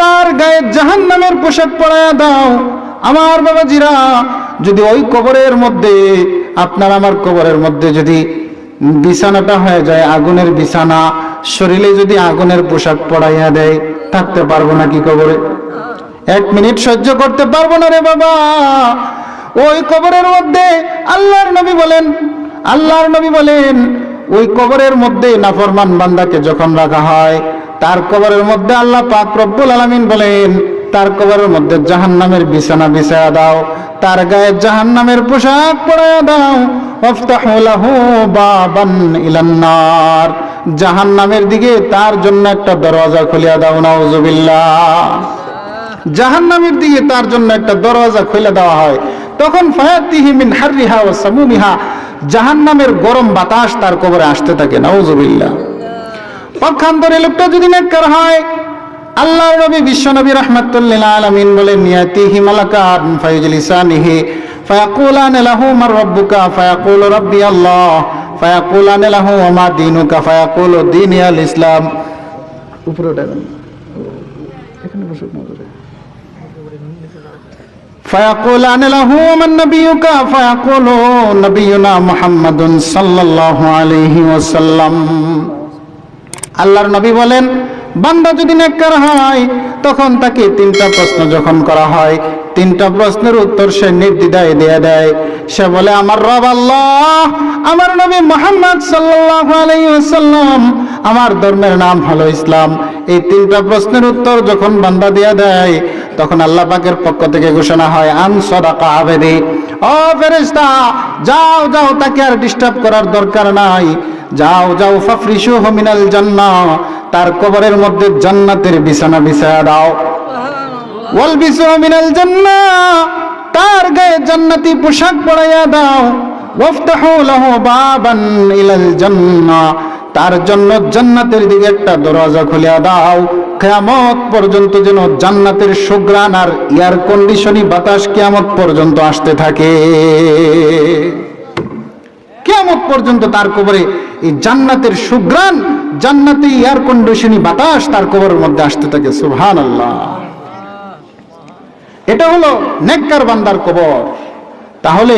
তার গায়ে জাহান্নামের পোশাক পরায়া দাও। আমার বাবাজিরা, যদি ওই কবরের মধ্যে, আপনার আমার কবরের মধ্যে যদি বিছানাটা হয়ে যায়, আগুনের বিছানা, শরীরে যদি আগুনের পোশাক পরাইয়া দেয়, থাকতে পারব না কি কবরে? এক মিনিট সহ্য করতে পারব না রে বাবা। ওই কবরের মধ্যে আল্লাহর নবী বলেন, আল্লাহর নবী বলেন ওই কবরের মধ্যে নাফরমান বান্দাকে যখন রাখা হয়, তার কবরের মধ্যে আল্লাহ পাক রব্বুল আলামিন বলেন, তার কবরের মধ্যে জাহান্নামের বিছানা বিছায়া দাও, তার গায়ে জাহান্নামের পোশাক পরায়া দাও, ওয়াফতাহু লাহু বাবান ইলান নার। জাহান্নামের দিকে তার জন্য একটা দরওয়াজা খুলিয়া দাও, নাউজুবিল্লাহ। জাহান্নামের দিকে তার জন্য একটা দরওয়াজা খুলে দেওয়া হয়। তখন ফায়াতিহি মিন হাররিহা ওয়া সামুমিহা জাহান্নামের গরম বাতাস তার কবরে আসতে থাকে, নাউজুবিল্লাহ। পক্ষান্তরে লোকটা যদি নেককার হয়, আল্লাহর নবী, বিশ্ব নবী রাহমাতুল্লিল আলামিন বলেন নিয়াতিহি মালাকান ফায়ুজলিসানিহি ফায়াকুলান লাহু মার রাব্বুকা, ফায়াকুলু রাব্বি আল্লাহ, ফায়াকুলান লাহু ওয়া মা দীনুকা, ফায়াকুলু দীনি আল ইসলাম। উপরে ওঠা এখানে বসে فيقولان له ومن نبيك فيقول نبينا محمد صلى الله عليه وسلم আল্লাহর নবী বলেন বান্দা যদি নেককার হয় তখন তাকে তিনটা প্রশ্ন যখন করা হয় তিনটা প্রশ্নের উত্তর সে নির্দ্বিধায় দিয়ে দেয় সে বলে আমার রব আল্লাহ আমার নবী মোহাম্মদ সাল্লাল্লাহু আলাইহি ওয়াসাল্লাম আমার ধর্মের নাম হলো ইসলাম এই তিনটা প্রশ্নের উত্তর যখন বান্দা দিয়ে দেয় তখন আল্লাহ পাকের পক্ষ থেকে ঘোষণা হয় আন সদাকা আবেদি। ও ফেরেশতা যাও যাও তাকে আর ডিস্টার্ব করার দরকার নাই। যাও যাও ফাফরিসু মিনাল জান্নাহ তার কবরের মধ্যে জান্নাতের বিছানা বিছায়া দাও। ওয়াল বিসু মিনাল জান্নাহ তার গায়ে জান্নাতি পোশাক পরাইয়া দাও। ওয়াফতাহু লাহু বাবান ইলাল জান্নাহ তার জন্য জান্নাতের দিকে একটা দরজা খুলিয়া দাও। কিয়ামত পর্যন্ত যেন জান্নাতের সুগ্রাণ আর এয়ার কন্ডিশনই বাতাস কিয়ামত পর্যন্ত আসতে থাকে। কিয়ামত পর্যন্ত তার কবরে এই জান্নাতের সুগ্রাণ, জান্নাতে এয়ার কন্ডিশনই বাতাস তার কবরের মধ্যে আসতে থাকে। সুহান আল্লাহ এটা হলো নেককার বান্দার কবর। তাহলে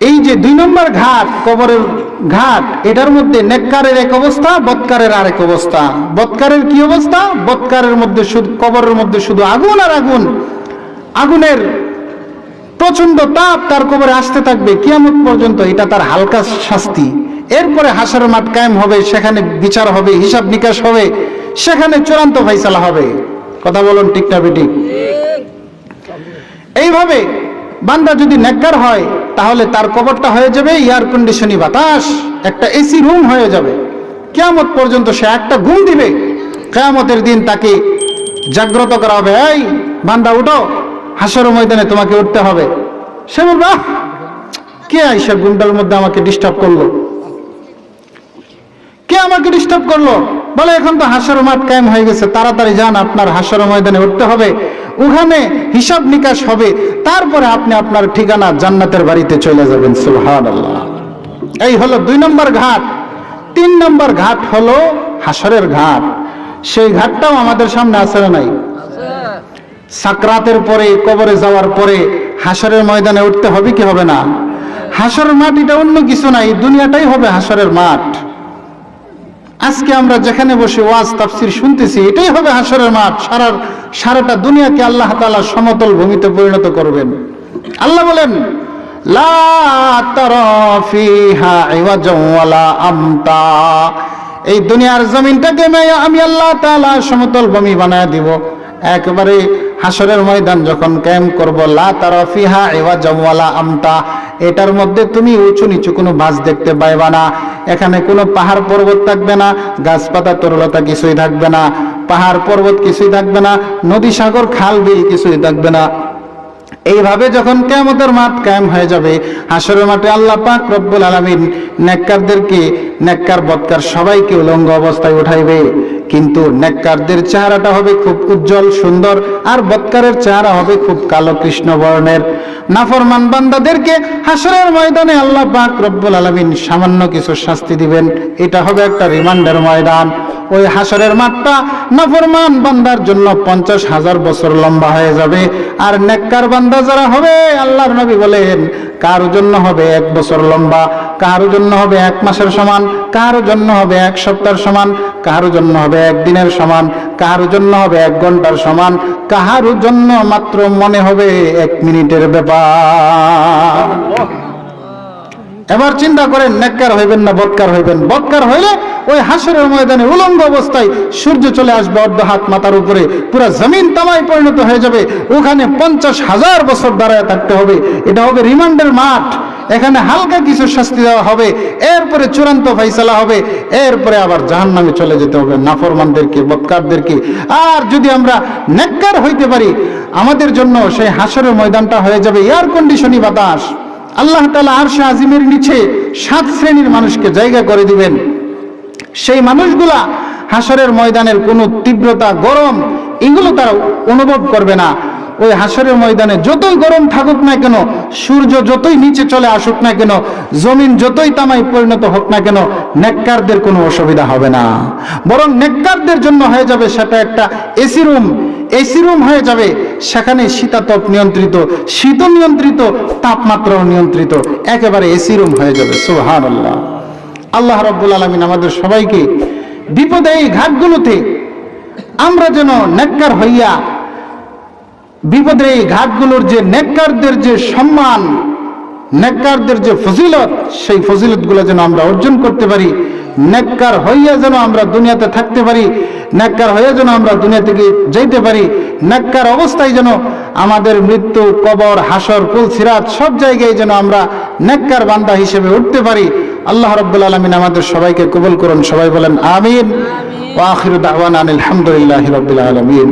এই যে দুই নম্বর ঘাট, কবরের ঘাট, এটার মধ্যে নেককারের এক অবস্থা, বৎকারের আরেক অবস্থা। বৎকারের কি অবস্থা? বৎকারের মধ্যে শুধু, কবরের মধ্যে শুধু আগুন আর আগুন। আগুনের প্রচণ্ড তাপ তার কবরে আসতে থাকবে। কিয়ামত পর্যন্ত এটা তার হালকা শাস্তি। এরপরে হাসার মাঠ কায়েম হবে, সেখানে বিচার হবে, হিসাব নিকাশ হবে, সেখানে চূড়ান্ত ফাইসালা হবে। কথা বলুন ঠিক না এইভাবে বান্দা যদি নেককার হয় তাহলে তার কবরটা হয়ে যাবে এয়ার কন্ডিশনই বাতাস একটা এসি রুম হয়ে যাবে। কেয়ামত পর্যন্ত সে একটা ঘুম দিবে। কেয়ামতের দিন তাকে জাগ্রত করা হবে এই বান্দা উঠো। হাসর ময়দানে তোমাকে উঠতে হবে। সে বলবে "আহ, কে আইসা ঘুমটার মধ্যে আমাকে ডিস্টার্ব করল? কে আমাকে ডিস্টার্ব করল? বলে এখন তো হাসর মাঠ কায়েম হয়ে গেছে। তাড়াতাড়ি যান আপনার হাসর ময়দানে উঠতে হবে। ওখানে হিসাব নিকাশ হবে, তারপরে আপনি আপনার ঠিকানা জান্নাতের বাড়িতে চলে যাবেন, সুবহানাল্লাহ। এই হলো দুই নম্বর ঘাট। তিন নম্বর ঘাট হলো হাসরের ঘাট। সেই ঘাটটাও আমাদের সামনে আছে নাই? সাকরাতের পরে, কবরে যাওয়ার পরে হাসরের ময়দানে উঠতে হবে কি হবে না? হাসরের মাঠ এটা অন্য কিছু নাই, দুনিয়াটাই হবে হাসরের মাঠ। আজকে আমরা যেখানে বসে ওয়াজ, তাফসির শুনতেছি, এটাই হবে হাসরের মাঠ। সারার, সারাটা দুনিয়াকে আল্লাহ তালা সমতল ভূমিতে পরিণত করবেন। আল্লাহ বলেন আমতা। এই দুনিয়ার জমিনটাকে আমি- আল্লাহ তাআলা সমতল ভূমি বানায় দিব। একবারে হাসরের ময়দান যখন ক্যাম্প করব, লা তারা ফিহা ইওয়াজাও ওয়ালা আমতা। এটার মধ্যে তুমি উঁচু নিচু কোনো বাস দেখতে পাইবা না। এখানে কোনো পাহাড় পর্বত থাকবে না, গাছপাতা, তরলতা কিছুই থাকবে না, পাহাড় পর্বত কিছুই থাকবে না, নদী সাগর, খাল, বিল কিছুই থাকবে না। এইভাবে যখন কেমতের মাঠ কায়েম হয়ে যাবে, হাসরের মাঠে আল্লাহ পাক রব্বুল আলমিন নেককারদেরকে, নেককার বৎকার সবাইকে উলঙ্গ অবস্থায় উঠাইবে। কিন্তু নেককারদের চেহারাটা হবে খুব উজ্জ্বল, সুন্দর, আর বৎকারের চেহারা হবে খুব কালো কৃষ্ণ বর্ণের নাফরমান বান্দাদেরকে হাসরের ময়দানে আল্লাহ পাক রব্বুল আলমিন সামান্য কিছু শাস্তি দিবেন। এটা হবে একটা রিমান্ডের ময়দান। ওই হাসরের মাঠটা নাফরমান বান্দার জন্য পঞ্চাশ হাজার বছর লম্বা হয়ে যাবে। আর নেককার বান্দা যারা হবে, আল্লাহর নবী বলেন, কারও জন্য হবে এক বছর লম্বা? কারও জন্য হবে এক মাসের সমান? কারও জন্য হবে এক সপ্তাহের সমান? কারও জন্য হবে একদিনের সমান? কারও জন্য হবে এক ঘণ্টার সমান? কাহারো জন্য মাত্র মনে হবে এক মিনিটের ব্যাপার? এবার চিন্তা করেন, নেককার হইবেন না বৎকার হইবেন? বৎকার হইলে ওই হাসরের ময়দানে উলঙ্গ অবস্থায় সূর্য চলে আসবে, অর্ধ হাত মাথার উপরে। পুরো জমিন তামায় পরিণত হয়ে যাবে। ওখানে পঞ্চাশ হাজার বছর দাঁড়ায় থাকতে হবে। এটা হবে রিমান্ডের মাঠ। এখানে হালকা কিছু শাস্তি দেওয়া হবে। এরপরে চূড়ান্ত ফাইসালা হবে। এরপরে আবার জাহান নামে চলে যেতে হবে। নাফরমানদেরকে, বৎকারদেরকে। আর যদি আমরা নেককার হইতে পারি, আমাদের জন্য সেই হাসরের ময়দানটা হয়ে যাবে। এয়ার কন্ডিশনই বাতাস। আল্লাহ তালা আরশে আজিমের নিচে সাত শ্রেণির মানুষকে জায়গা করে দিবেন। সেই মানুষগুলা হাসরের ময়দানের কোনো তীব্রতা, গরম, এগুলো তারা অনুভব করবে না। ওই হাসরের ময়দানে যতই গরম থাকুক না কেন, সূর্য যতই নিচে চলে আসুক না কেন, জমিন যতই তামাই পরিণত হোক না কেন, নেককারদের কোনো অসুবিধা হবে না। বরং নেককারদের জন্য হয়ে যাবে সেটা একটা এসি রুম। এসি রুম হয়ে যাবে। সেখানে শীতাতপ নিয়ন্ত্রিত, শীত নিয়ন্ত্রিত, তাপমাত্রাও নিয়ন্ত্রিত। একেবারে এসি রুম হয়ে যাবে। সোহান আল্লাহ আল্লাহ রব্বুল আলমিন আমাদের সবাইকে বিপদে এই ঘাটগুলোতে আমরা যেন নেককার হইয়া, বিপদে এই ঘাটগুলোর যে নেককারদের যে সম্মান নেককারদের যে ফজিলত, সেই ফজিলতগুলো যেন আমরা অর্জন করতে পারি। নেককার হইয়া যেন আমরা দুনিয়াতে থাকতে পারি, নেককার হইয়া যেন আমরা দুনিয়া থেকে যেতে পারি, নেককার অবস্থায় যেন আমাদের মৃত্যু, কবর, হাসর, কুল, সিরাত সব জায়গায় যেন আমরা নেককার বান্দা হিসেবে উঠতে পারি। আল্লাহ রব্বুল আলমিন আমাদের সবাইকে কবুল করুন, সবাই বলেন আমিন। ওয়াখির দাওয়ান আলহামদুলিল্লাহ রবিল আলমিন।